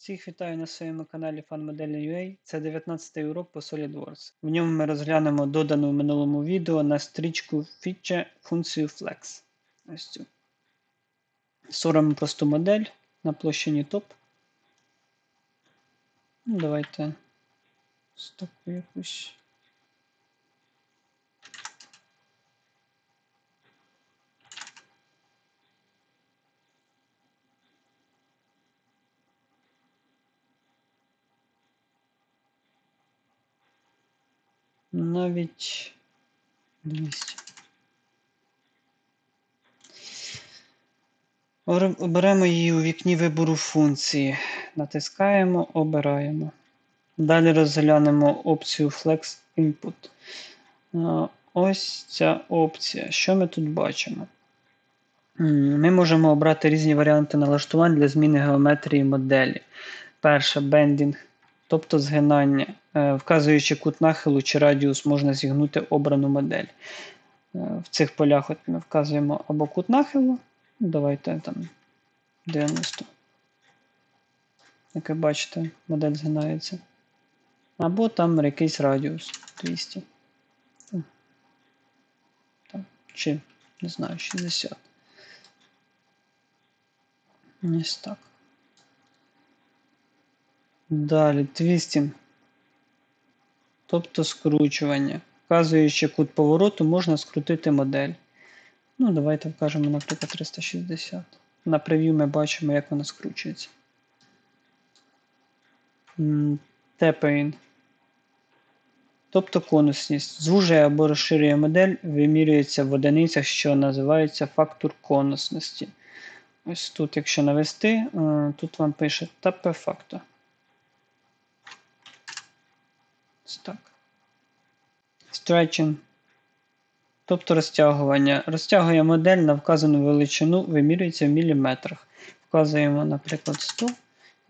Всіх вітаю на своєму каналі FanModel.ua. Це 19 й урок по SolidWorks. В ньому ми розглянемо додану в минулому відео на стрічку Feature функцію Flex. Ось цю. Створимо просту модель на площині топ. Ну, Давайте ось якусь. Навіть 200. Ор- Оберемо її у вікні вибору функції. Натискаємо, обираємо. Далі розглянемо опцію Flex Input. Ось ця опція. Що ми тут бачимо? Ми можемо обрати різні варіанти налаштувань для зміни геометрії моделі. Перше бендінг, тобто згинання. Е, Вказуючи кут нахилу чи радіус, можна зігнути обрану модель. Е, В цих полях от ми вказуємо або кут нахилу, давайте там 90. Як ви бачите, модель згинається. Або там якийсь радіус 200. Там, там, чи, не знаю, 60. Ось так. Далі твістінг. Тобто скручування. Вказуючи кут повороту, можна скрутити модель. Ну, давайте вкажемо, наприклад, 360. На прев'ю ми бачимо, як вона скручується. Тепейн. Тобто конусність. Звужує або розширює модель, вимірюється в одиницях, що називається фактор конусності. Ось тут, якщо навести, е, тут вам пише ТП фактор. Ось так. Stretching. Тобто розтягування. Розтягує модель на вказану величину, вимірюється в міліметрах. Вказуємо, наприклад, 100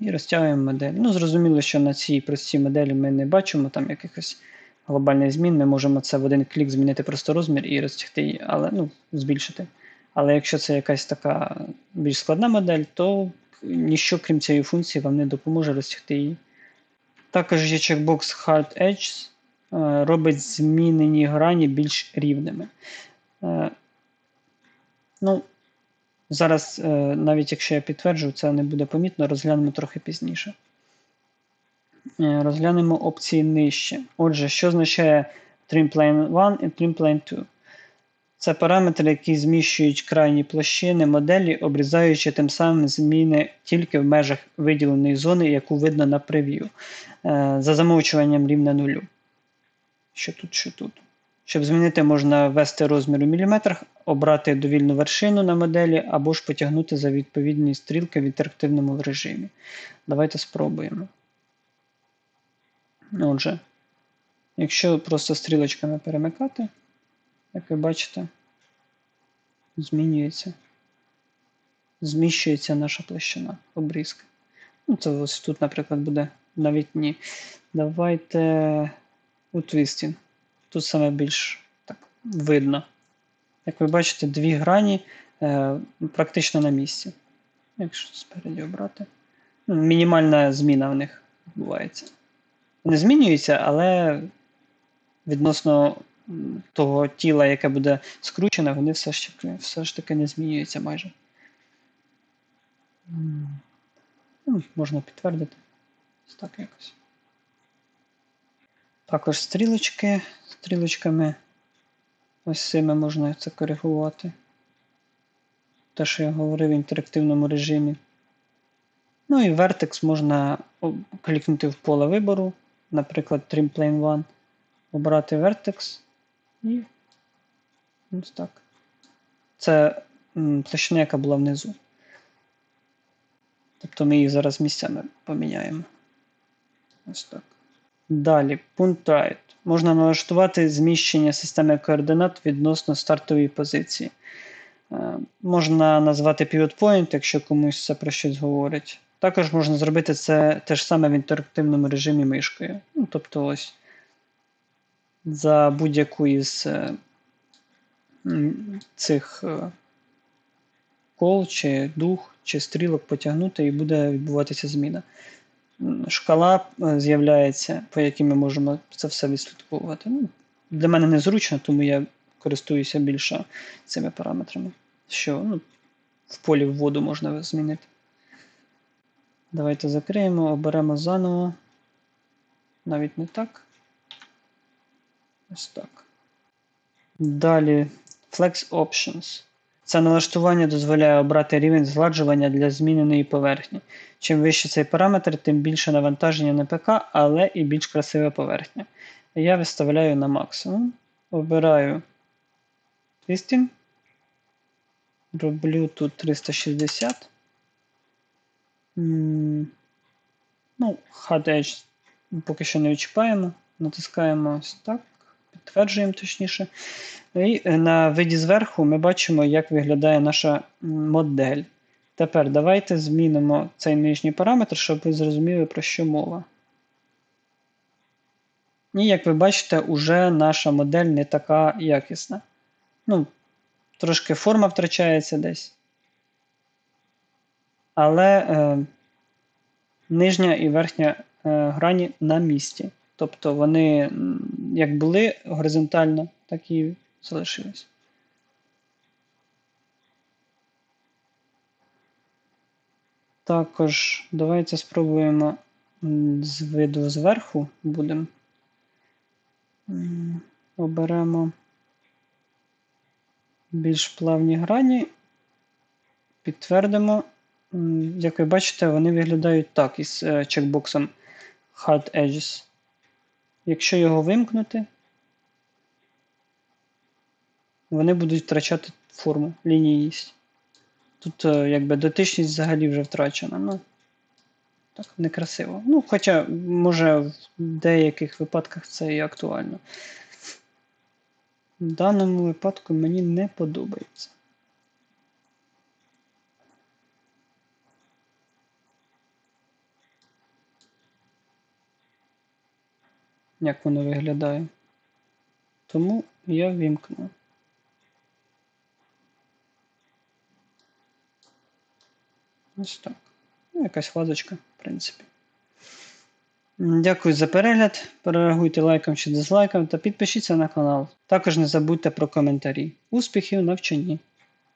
і розтягуємо модель. Ну, зрозуміло, що на цій простій моделі ми не бачимо там якихось глобальних змін. Ми можемо це в один клік змінити просто розмір і розтягти її, але ну, збільшити. Але якщо це якась така більш складна модель, то ніщо, крім цієї функції, вам не допоможе розтягти її. Також є чекбокс Hard Edges, е, робить змінені грані більш рівними. Е, Ну, Зараз, е, навіть якщо я підтверджу, це не буде помітно, розглянемо трохи пізніше. Розглянемо опції нижче. Отже, що означає TrimPlane 1 і TrimPlane 2? Це параметри, які зміщують крайні площини моделі, обрізаючи тим самим зміни тільки в межах виділеної зони, яку видно на прев'ю, е, за замовчуванням рівня нулю. Що тут, що тут. Щоб змінити, можна ввести розмір у міліметрах, обрати довільну вершину на моделі або ж потягнути за відповідні стрілки в інтерактивному режимі. Давайте спробуємо. Отже, якщо просто стрілочками перемикати, як ви бачите, змінюється. Зміщується наша площина обрізки. Ну, це ось тут, наприклад, буде навіть ні. Давайте у твістінг. Тут саме більш так видно. Як ви бачите, дві грані е, практично на місці. Якщо спереді обрати. Ну, мінімальна зміна в них відбувається. Вони змінюються, але відносно того тіла, яке буде скручене, вони все ж таки, все ж таки не змінюються майже. Ну, можна підтвердити. Так якось. Також стрілочки. Стрілочками ось цими можна це коригувати. Те, що я говорив в інтерактивному режимі. Ну і Vertex можна клікнути в поле вибору, наприклад, Trim Plane 1, обрати Vertex і ось так. Це площина, яка була внизу. Тобто ми їх зараз місцями поміняємо. Ось так. Далі, пункт right. Можна налаштувати зміщення системи координат відносно стартової позиції. Е, Можна назвати pivot point, якщо комусь це про щось говорить. Також можна зробити це те ж саме в інтерактивному режимі мишкою. Ну, тобто, ось за будь-яку із е, цих е, кол, чи дух, чи стрілок потягнути, і буде відбуватися зміна. шкала е, з'являється, по якій ми можемо це все відслідковувати. Ну, для мене незручно, тому я користуюся більше цими параметрами. Що ну, в полі в воду можна змінити. Давайте закриємо, оберемо заново. Навіть не так. Ось так. Далі Flex Options. Це налаштування дозволяє обрати рівень згладжування для зміненої поверхні. Чим вище цей параметр, тим більше навантаження на ПК, але і більш красива поверхня. Я виставляю на максимум. Обираю Twisting. Роблю тут 360. Ну, Edge поки що не відчіпаємо. Натискаємо ось так, підтверджуємо точніше. І е, на виді зверху ми бачимо, як виглядає наша модель. Тепер давайте змінимо цей нижній параметр, щоб ви зрозуміли, про що мова. І як ви бачите, уже наша модель не така якісна. Ну, трошки форма втрачається десь. Але е, нижня і верхня е, грані на місці. Тобто вони як були горизонтально, так і залишились. Також давайте спробуємо з виду зверху будемо. Оберемо більш плавні грані, підтвердимо. Як ви бачите, вони виглядають так із е, чекбоксом Hard Edges. Якщо його вимкнути, вони будуть втрачати форму, лінійність. Тут е, якби дотичність взагалі вже втрачена. Ну, так, некрасиво. Ну, хоча, може, в деяких випадках це і актуально. В даному випадку мені не подобається. Як воно виглядає. Тому я вімкну. Ось так. Ну, якась фазочка, в принципі. Дякую за перегляд. Перереагуйте лайком чи дизлайком та підпишіться на канал. Також не забудьте про коментарі. Успіхів навчанні!